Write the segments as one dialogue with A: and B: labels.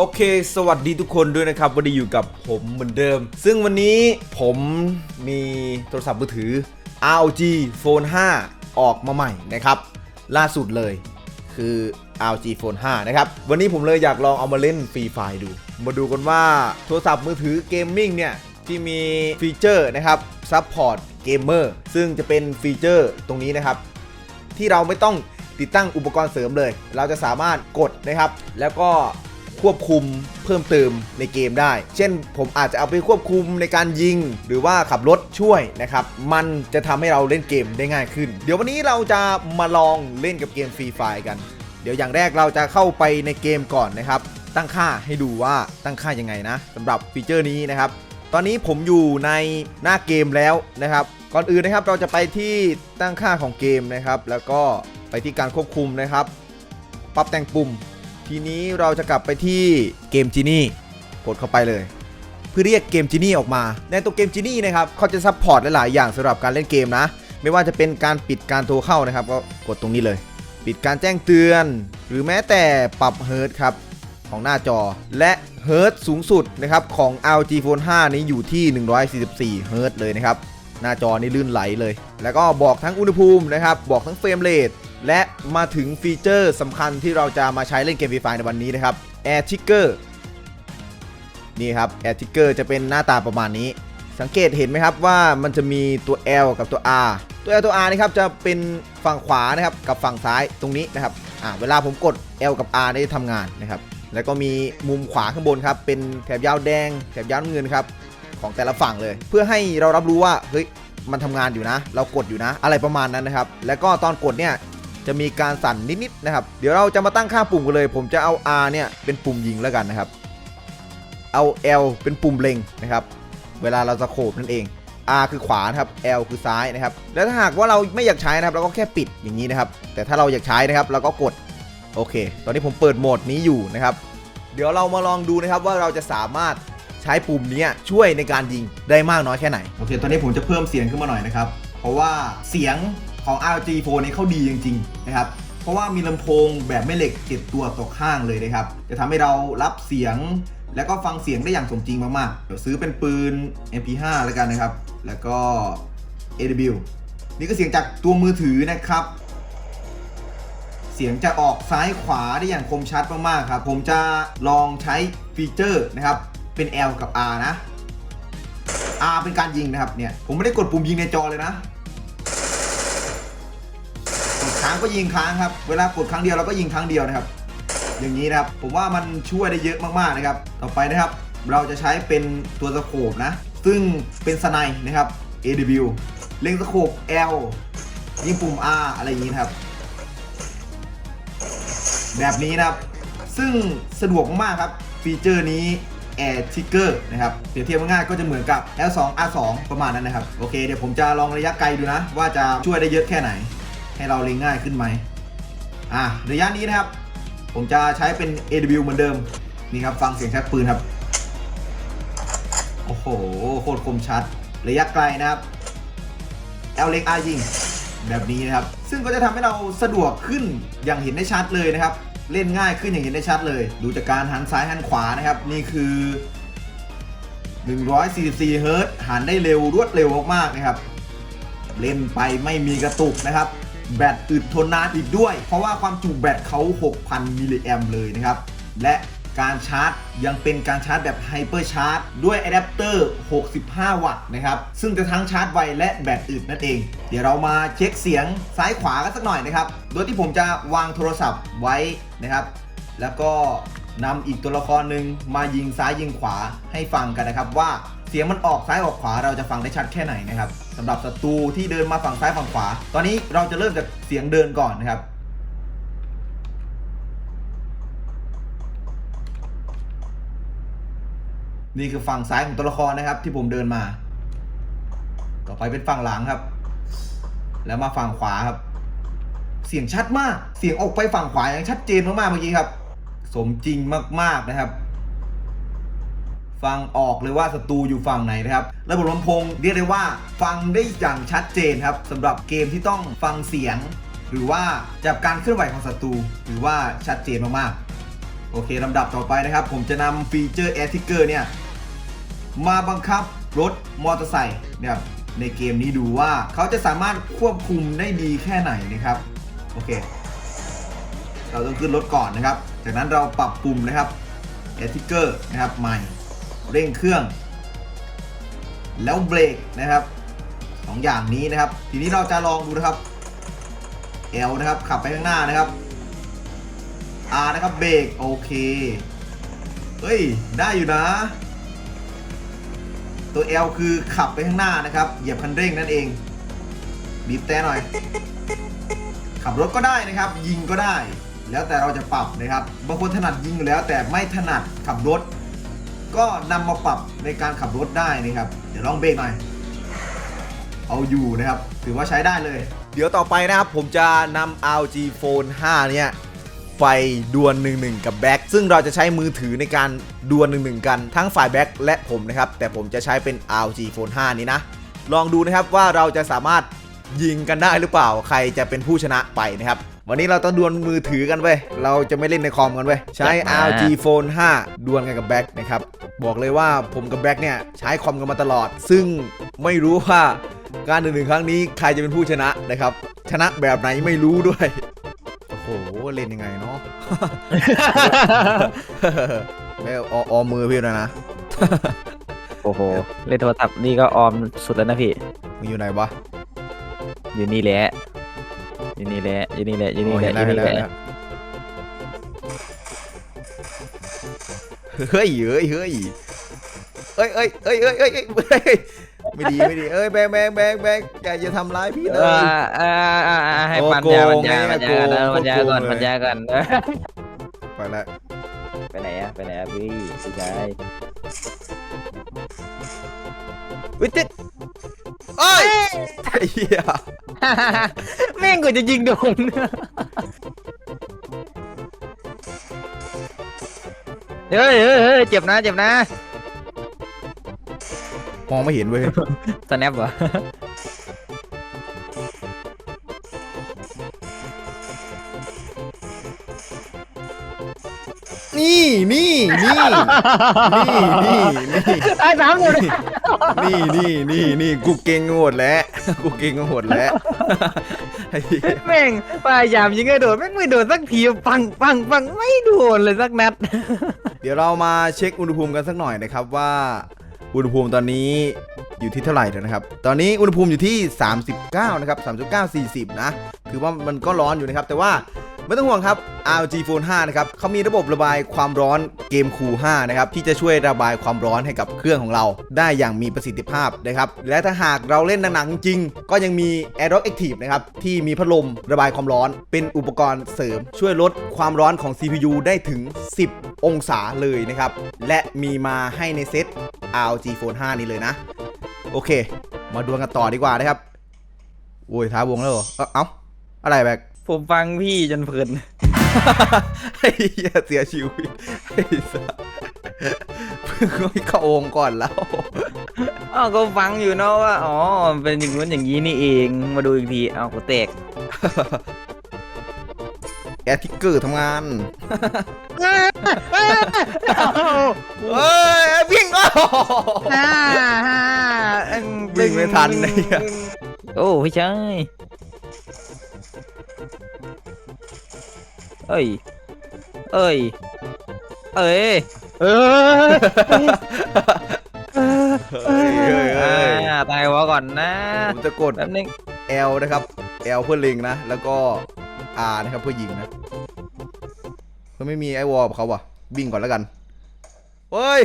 A: โอเค สวัสดีทุกคนด้วยนะครับ วันนี้อยู่กับผมเหมือนเดิม ซึ่งวันนี้ผมมีโทรศัพท์มือถือ ROG Phone 5 ออกมาใหม่นะครับ ล่าสุดเลยคือ ROG Phone 5 นะครับ วันนี้ผมเลยอยากลองเอามาเล่นฟรีไฟดู มาดูกันว่าโทรศัพท์มือถือเกมมิ่งเนี่ย ที่มีฟีเจอร์นะครับซัพพอร์ตเกมเมอร์ซึ่งจะเป็นฟีเจอร์ตรงนี้นะครับ ที่เราไม่ต้องติดตั้งอุปกรณ์เสริมเลย เราจะสามารถกดนะครับ แล้วก็ ควบคุมเพิ่มเติมในเกมได้ เช่นผมอาจจะเอาไปควบคุมในการยิง หรือว่าขับรถช่วยนะครับ มันจะทำให้เราเล่นเกมได้ง่ายขึ้น เดี๋ยววันนี้เราจะมาลองเล่นกับเกมฟรีไฟกัน เดี๋ยวอย่างแรกเราจะเข้าไปในเกมก่อนนะครับ ตั้งค่าให้ดูว่าตั้งค่ายังไงนะสำหรับฟีเจอร์นี้นะครับ ตอนนี้ผมอยู่ในหน้าเกมแล้วนะครับ ก่อนอื่นนะครับเราจะไปที่ตั้งค่าของเกมนะครับ แล้วก็ไปที่การควบคุมนะครับ ปรับแต่งปุ่ม ทีนี้เราจะกลับไปที่เกมจีนี่กดเข้าไปเลย เพื่อเรียกเกมจีนี่ออกมา ในตัวเกมจีนี่นะครับเขาจะซัพพอร์ตหลาย ๆ อย่างสำหรับการเล่นเกมนะ ไม่ว่าจะเป็นการปิดการโทรเข้านะครับ ก็กดตรงนี้เลย ปิดการแจ้งเตือน หรือแม้แต่ปรับเฮิร์ตครับของหน้าจอและเฮิร์ตสูงสุดนะครับของ LG Phone 5 นี้อยู่ที่ 144เฮิร์ตเลยนะครับหน้าจอนี่ลื่นไหลเลย แล้วก็บอกทั้งอุณหภูมินะครับ บอกทั้งเฟรมเรท และมาถึงฟีเจอร์สำคัญที่เราจะมาใช้เล่นเกมฟรีไฟในวันนี้นะครับ Air Trigger นี่ครับ Air Trigger จะเป็นหน้าตาประมาณนี้ สังเกตเห็นไหมครับว่ามันจะมีตัว L กับตัว R ตัว L ตัว R นี่ครับจะเป็นฝั่งขวานะครับกับฝั่งซ้ายตรงนี้นะครับอ่าเวลาผมกด L กับ R ได้ทำงานนะครับ แล้วก็มีมุมขวาข้างบนครับเป็นแถบยาวแดงแถบยาวน้ำเงินครับของแต่ละฝั่งเลย เพื่อให้เรารับรู้ว่าเฮ้ยมันทำงานอยู่นะ เรากดอยู่นะ อะไรประมาณนั้นนะครับ แล้วก็ตอนกดเนี่ย จะมีการสั่นนิดๆนะครับ เดี๋ยวเราจะมาตั้งค่าปุ่มกันเลย ผมจะเอา R เนี่ยเป็นปุ่มยิงแล้วกันนะครับ เอา L เป็นปุ่มเล็งนะครับ เวลาเราจะโขบนั่นเอง R คือขวานะครับ L คือซ้ายนะครับ แล้วถ้าหากว่าเราไม่อยากใช้นะครับ เราก็แค่ปิดอย่างนี้นะครับ แต่ถ้าเราอยากใช้นะครับ เราก็กด โอเค ตอนนี้ผมเปิดโหมดนี้อยู่นะครับ เดี๋ยวเรามาลองดูนะครับว่าเราจะสามารถใช้ปุ่มนี้ช่วยในการยิงได้มากน้อยแค่ไหน โอเค ตอนนี้ผมจะเพิ่มเสียงขึ้นมาหน่อยนะครับ เพราะว่าเสียง ของ RG Phone นี้เขาดีจริงๆนะครับเพราะว่ามีลำโพงแบบแม่เหล็กติดตัวต่อข้างเลยนะครับจะทำให้เรารับเสียงแล้วก็ฟังเสียงได้อย่างสมจริงมากๆ เดี๋ยวซื้อเป็นปืน MP5 แล้วกันนะครับ แล้วก็ AW นี่ก็เสียงจากตัวมือถือนะครับ เสียงจะออกซ้ายขวาได้อย่างคมชัดมากๆครับ ผมจะลองใช้ฟีเจอร์นะครับ เป็น L กับ R นะ R เป็นการยิงนะครับเนี่ย ผมไม่ได้กดปุ่มยิงในจอเลยนะางก็ยิงค้างครับ เวลากดครั้งเดียวเราก็ยิงครั้งเดียวนะครับ อย่างนี้นะครับ ผมว่ามันช่วยได้เยอะมากๆนะครับ ต่อไปนะครับ เราจะใช้เป็นตัวสโคปนะ ซึ่งเป็นสไนด์นะครับ AW เล็งสโคป L ยิงปุ่ม R อะไรอย่างนี้นะครับ แบบนี้นะครับ ซึ่งสะดวกมากๆครับ ฟีเจอร์นี้ Air Trigger นะครับ เปรียบเทียบง่ายๆก็จะเหมือนกับ L2 R2 ประมาณนั้นนะครับ โอเค เดี๋ยวผมจะลองระยะไกลดูนะ ว่าจะช่วยได้เยอะแค่ไหน ให้เราเล็งง่ายขึ้นไหมอะระยะนี้นะครับ ผมจะใช้เป็น AW เหมือนเดิม นี่ครับ ฟังเสียงชักปืนครับ โอ้โห โคตรคมชัด ระยะไกลนะครับ L เล็ก R ยิง แบบนี้นะครับ ซึ่งก็จะทำให้เราสะดวกขึ้นอย่างเห็นได้ชัดเลยนะครับ เล่นง่ายขึ้นอย่างเห็นได้ชัดเลย ดูจากการหันซ้ายหันขวานะครับ นี่คือ 144เฮิร์ตหันได้เร็วรวดเร็วมากๆนะครับ เล่นไปไม่มีกระตุกนะครับ แบตอึดทนนานอีกด้วย เพราะว่าความจุแบตเขา 6,000 มิลลิแอมเลยนะครับ และการชาร์จยังเป็นการชาร์จแบบไฮเปอร์ชาร์จด้วยอะแดปเตอร์ 65 วัตต์นะครับ ซึ่งจะทั้งชาร์จไวและแบตอึดนั่นเอง เดี๋ยวเรามาเช็คเสียงซ้ายขวากันสักหน่อยนะครับ โดยที่ผมจะวางโทรศัพท์ไว้นะครับ แล้วก็นำอีกตัวละครหนึ่งมายิงซ้ายยิงขวาให้ฟังกันนะครับว่า เสียงมันออกซ้ายออกขวาเราจะฟังได้ชัดแค่ไหนนะครับสำหรับศัตรูที่เดินมาฝั่งซ้ายฝั่งขวา ตอนนี้เราจะเริ่มจากเสียงเดินก่อนนะครับนี่คือฝั่งซ้ายของตัวละครนะครับ ที่ผมเดินมา ต่อไปเป็นฝั่งหลังครับ แล้วมาฝั่งขวาครับ เสียงชัดมาก เสียงออกไปฝั่งขวาอย่างชัดเจนมากๆเมื่อกี้ครับ สมจริงมากๆนะครับ ฟังออกเลยว่าศัตรูอยู่ฝั่งไหนนะครับ ระบบลำโพงเรียกได้ว่าฟังได้อย่างชัดเจนครับสำหรับเกมที่ต้องฟังเสียง หรือว่าจับการเคลื่อนไหวของศัตรูหรือว่าชัดเจนมากๆ โอเคลำดับต่อไปนะครับ ผมจะนำฟีเจอร์ Air Trigger เนี่ย มาบังคับรถมอเตอร์ไซค์เนี่ยในเกมนี้ดูว่าเขาจะสามารถควบคุมได้ดีแค่ไหนนะครับโอเค เราต้องขึ้นรถก่อนนะครับ จากนั้นเราปรับปุ่มนะครับ Air Trigger นะครับใหม่ เร่งเครื่อง แล้วเบรกนะครับสองอย่างนี้นะครับ ทีนี้เราจะลองดูนะครับ L นะครับขับไปข้างหน้านะครับ R นะครับเบรกโอเคเฮ้ยได้อยู่นะ ตัว L คือขับไปข้างหน้านะครับ เหยียบคันเร่งนั่นเอง บีบแต่หน่อย ขับรถก็ได้นะครับ ยิงก็ได้ แล้วแต่เราจะปรับนะครับบางคนถนัดยิงอยู่แล้ว แต่ไม่ถนัดขับรถ ก็นำมาปรับในการขับรถได้นะครับ เดี๋ยวลองเบรกหน่อย เอาอยู่นะครับ ถือว่าใช้ได้เลย เดี๋ยวต่อไปนะครับผมจะนำ ROG Phone 5 เนี่ยไฟดวล1-1 กับแบ็คซึ่งเราจะใช้มือถือในการดวล1-1 กันทั้งฝ่ายแบ็คและผมนะครับ แต่ผมจะใช้เป็น RG Phone 5 นี้นะ ลองดูนะครับว่าเราจะสามารถยิงกันได้หรือเปล่าใครจะเป็นผู้ชนะไปนะครับ วันนี้เราต้องดวลมือถือกันเว้ย เราจะไม่เล่นในคอมกันเว้ย ใช้ ROG Phone 5 ดวลกันกับแบ็คนะครับ บอกเลยว่าผมกับแบ็คเนี่ย ใช้คอมกันมาตลอด ซึ่งไม่รู้ว่าการหนึ่งๆครั้งนี้ใครจะเป็นผู้ชนะนะครับ ชนะแบบไหนไม่รู้ด้วย โอ้โห เล่นยังไงเนาะไม่เอาเอาเอามือพี่แล้วนะ
B: โอ้โห เล่นโทรศัพท์นี่ก็ออมสุดแล้วนะพี่
A: มึงอยู่ไหนวะ
B: อยู่นี่แหละ อยู่นี่แหละอยู่นี่แหละอยู่นี่
A: โอ้
B: แห
A: เห็
B: ละ
A: น
B: อ
A: แล้ว
B: ยู่
A: เห็น
B: นี่
A: แล้ว
B: แห
A: เห็น
B: ละ
A: แล้วเฮ้ยเฮ้ยเฮ้ยเอ้ยเอ้ยเอ้ยเอ้ยเอ้ยเอ้ยเอ้ยไม่ดีไม่ดีเอ้ยแบงแบงแบงแบงอย่าอย่าทำร้ายพี่เล
B: เอยออ่าอ่าอ่าให้
A: โอ้
B: ปัญ
A: โก
B: ญางปัญญา
A: ไง
B: ปัญญาก่อน
A: โกง
B: เออปัญญาก่อน
A: โกงเลย
B: ปัญญาก่อนเออ
A: ไปแล้ว
B: ไปไหนอะไปไหนอะพี่พี่ชายวิจิต
A: เอ้ยไอ้เหี้ย
B: แม่งกูจะยิงโดน เฮ้ยเฮ้ยเฮ้ยเจ็บนะ เจ็บนะ
A: มองไม่เห็นเว้ย
B: สแนปเหรอ
A: นี่นี่นี่นี่นี่นี่
B: ไอ้สามอยู่
A: นี่นี่นี่นี่กูเก่งหมดแล้วกูเก่งหมดแล้วไอ้เหี้ย
B: แม่งพยายามยิงให้โดนแม่งไม่โดนสักทีปังปังปังไม่โดนเลยสักนัด
A: เดี๋ยวเรามาเช็คอุณหภูมิกันสักหน่อยนะครับว่าอุณหภูมิตอนนี้อยู่ที่เท่าไหร่แล้วนะครับ ตอนนี้อุณหภูมิอยู่ที่ 39 นะครับ 39 40 นะคือว่ามันก็ร้อนอยู่นะครับ แต่ว่า ไม่ต้องห่วงครับ ROG Phone 5 นะครับเขามีระบบระบายความร้อนเกมคูล5นะครับที่จะช่วยระบายความร้อนให้กับเครื่องของเรา ได้อย่างมีประสิทธิภาพนะครับและถ้าหากเราเล่นหนักๆจริง ก็ยังมี Aerox Active นะครับที่มีพัดลมระบายความร้อน เป็นอุปกรณ์เสริม ช่วยลดความร้อนของ CPU ได้ถึง 10 องศาเลยนะครับและมีมาให้ในเซ็ต ROG Phone 5 นี้เลยนะ โอเค มาดวลกันต่อดีกว่านะครับโอ้ยท้าวงแล้วเหรอเอ้าเอ้าอะไรแบก
B: ผมฟังพี่จนเพลิน
A: ไอ้เหี้ยเสียชีวิตไอ้สัสเพิ่งไม่เข้าวงก่อนแล้ว
B: อ้าวก็ฟังอยู่เนาะว่า อ๋อ เป็นอย่างนู้นอย่างนี้นี่เอง มาดูอีกทีเอากูแตก
A: แอร์ทิกเกอร์ทำงาน เฮ้ยวิ่งก็ วิ่งไม่ทันไอ้เหี้ย
B: โอ้พี่ชาย เอ้ย เอ้ย เอ้ยเอ้ย
A: เฮ้ยเฮ้ยเฮ้ย
B: อ่าตายวะก่อนนะ
A: ผมจะกด
B: แป๊บนึง
A: L นะครับ L เพื่อเล็งนะ แล้วก็ R นะครับเพื่อยิงนะเพื่อไม่มีไอวอลเขาว่ะวิ่งก่อนแล้วกันเฮ้ย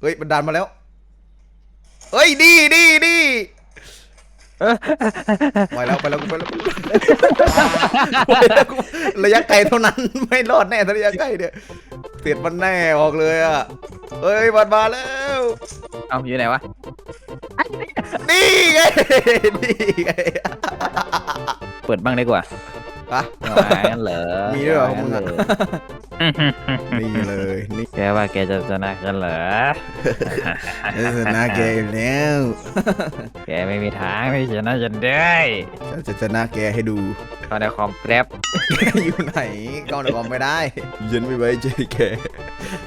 A: เฮ้ยมันดันมาแล้ว เฮ้ย ดีดีดี ไปแล้วไปแล้วไปแล้วไปแล้วกูระยะไกลเท่านั้นไม่รอดแน่ถ้าระยะใกล้เนี่ยเสียดมันแน่ออกเลยอะเฮ้ยมันมาแล้ว
B: เอาอยู่ไหนวะ
A: นี่ไงนี่ไง
B: เปิดบ้างดีกว่า
A: อะ
B: ว่างั้นเหรอ
A: มีด้วยเหรอของมึงอะ
B: ว่างั้นเหรอ
A: นี่เลยนี่
B: แกว่าแกจะชนะกันเหรอ
A: ชนะแกอยู่แล้ว
B: แกไม่มีทางที่ชนะฉันได้
A: ฉันจะชนะแกให้ดู
B: เข้าในคอมแป๊บ
A: อยู่ไหนเข้าในคอมไม่ได้ฉันไม่ไว้ใจแก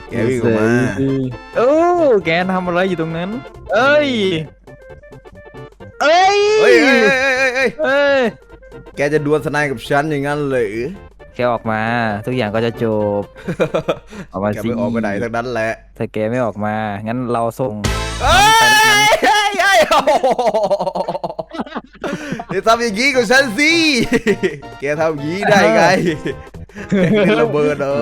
A: แกวิ่งออกมา
B: โอ้แกทำอะไรอยู่ตรงนั้น เอ้ย เอ้ย
A: เฮ้ยเฮ้ยเฮ้ยเฮ้ยเฮ้ย
B: เอ้ย
A: แกจะดวลสนายกับฉันอย่างนั้นเลย
B: แกออกมา ทุกอย่างก็จะจบ ออกมา
A: แก
B: สิ
A: ไม่ออกไปไหนทั้งนั้นแหละ
B: ถ้าแกไม่ออกมา งั้นเราส่ง
A: เฮ้ยเฮ้ยเฮ้ยโอ้โหอย่าทำอย่างนี้กับฉันสิแกทำอย่างนี้ได้ไงแกเล่นระเบิดเหรอ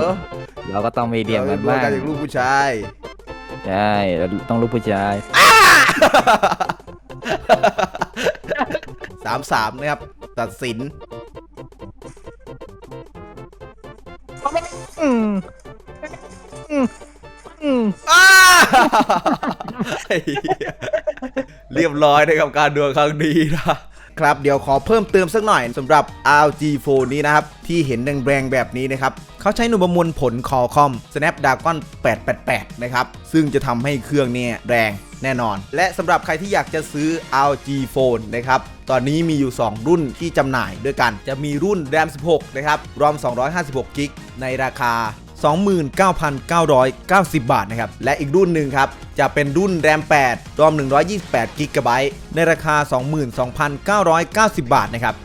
B: เราก็ต้องมีเดียมกัน
A: เรา
B: บ้าง
A: กันอย่างลูกผู้ชาย
B: ใช่เราต้องลูกผู้ชาย
A: สามสามนะครับ ตัดสิน
B: อืมอืมอืม
A: อ้าไอ้เหี้ยเรียบร้อยนะครับการดวลครั้งนี้นะ ครับเดี๋ยวขอเพิ่มเติมสักหน่อยสำหรับ RG Phone นี้นะครับ ที่เห็นแดงๆแบบนี้นะครับเขาใช้หน่วยประมวลผล Qualcomm Snapdragon 888 นะครับ ซึ่งจะทำให้เครื่องเนี่ยแรงแน่นอน และสำหรับใครที่อยากจะซื้อ RG Phone นะครับ ตอนนี้มีอยู่ 2 รุ่นที่จำหน่ายด้วยกัน จะมีรุ่น RAM 16 นะครับ ROM 256 g b ในราคา 29,990 บาทนะครับ และอีกรุ่นหนึ่งครับ จะเป็นรุ่น RAM 8 ROM 128 g b ในราคา 22,990 บาทนะครับ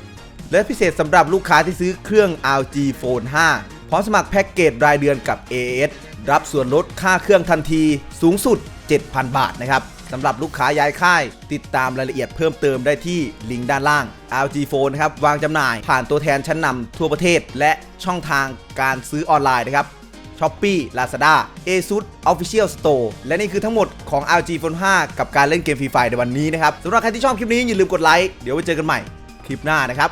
A: และพิเศษสำหรับลูกค้าที่ซื้อเครื่อง LG Phone 5 พร้อมสมัครแพ็กเกจรายเดือนกับ AS รับส่วนลดค่าเครื่องทันทีสูงสุด 7,000 บาทนะครับสำหรับลูกค้าย้ายค่าย ติดตามรายละเอียดเพิ่มเติมได้ที่ลิงก์ด้านล่าง LG Phone นะครับ วางจำหน่ายผ่านตัวแทนชั้นนำทั่วประเทศ และช่องทางการซื้อออนไลน์นะครับ Shopee Lazada ASUS Official Store และนี่คือทั้งหมดของ LG Phone 5 กับการเล่นเกมฟรีไฟในวันนี้นะครับสำหรับใครที่ชอบคลิปนี้อย่าลืมกดไลค์เดี๋ยวไว้เจอกันใหม่คลิปหน้านะครับ